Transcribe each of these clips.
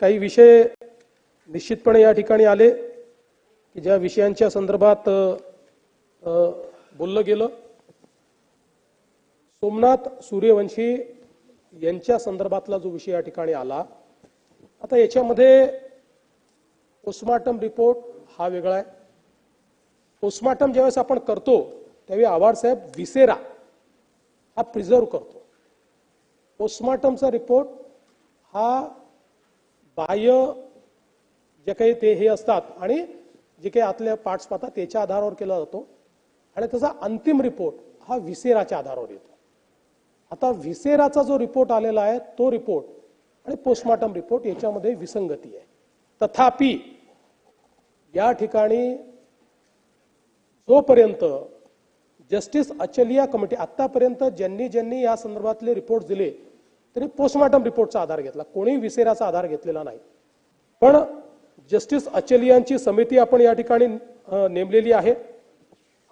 काही विषय निश्चितपणे या ठिकाणी आले की ज्या विषयांच्या संदर्भात बोललं गेलं. सोमनाथ सूर्यवंशी यांच्या संदर्भातला जो विषय या ठिकाणी आला आता याच्यामध्ये पोस्टमार्टम रिपोर्ट हा वेगळा आहे. पोस्टमार्टम ज्यावेळेस आपण करतो त्यावेळी आव्हाड साहेब विसेरा हा प्रिझर्व करतो. पोस्टमार्टमचा रिपोर्ट हा बाह्य जे काही ते हे असतात आणि जे काही आतल्या पार्ट्स पाहतात त्याच्या आधारावर केला जातो. आणि त्याचा अंतिम रिपोर्ट हा विसेराच्या आधारावर येतो. आता व्हिसेराचा जो रिपोर्ट आलेला आहे तो रिपोर्ट आणि पोस्टमार्टम रिपोर्ट याच्यामध्ये विसंगती आहे. तथापि या ठिकाणी जोपर्यंत जस्टिस अचलिया कमिटी आतापर्यंत ज्यांनी ज्यांनी या संदर्भातले रिपोर्ट दिले तरी पोस्टमार्टम रिपोर्टचा आधार घेतला. कोणी विसेराचा आधार घेतलेला नाही. पण जस्टिस अचलियांची समिती आपण या ठिकाणी नेमलेली आहे.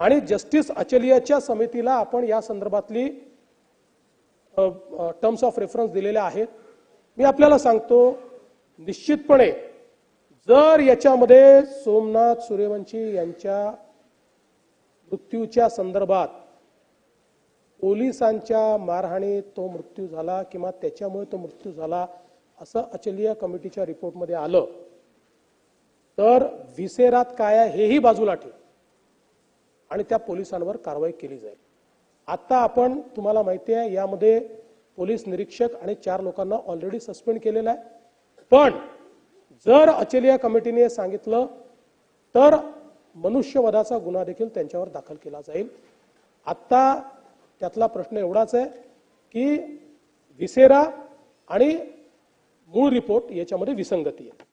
आणि जस्टिस अचलियाच्या समितीला आपण या संदर्भातली टर्म्स ऑफ रेफरन्स दिलेल्या आहेत. मी आपल्याला सांगतो निश्चितपणे जर याच्यामध्ये सोमनाथ सूर्यवंशी यांच्या मृत्यूच्या संदर्भात पोलिसांच्या मारहाणीत तो मृत्यू झाला किंवा त्याच्यामुळे तो मृत्यू झाला असं अचलिया कमिटीच्या रिपोर्टमध्ये आलं. तर विसेरात काय आहे हेही बाजूला ठेव. आणि त्या पोलिसांवर कारवाई केली जाईल. आता आपण तुम्हाला माहिती आहे यामध्ये पोलीस निरीक्षक आणि चार लोकांना ऑलरेडी सस्पेंड केलेलं आहे. पण जर अचलिया कमिटीने सांगितलं तर मनुष्यवधाचा गुन्हा देखील त्यांच्यावर दाखल केला जाईल. आत्ता त्यातला प्रश्न एवढाच आहे की विसेरा आणि मूळ रिपोर्ट याच्यामध्ये विसंगती आहे.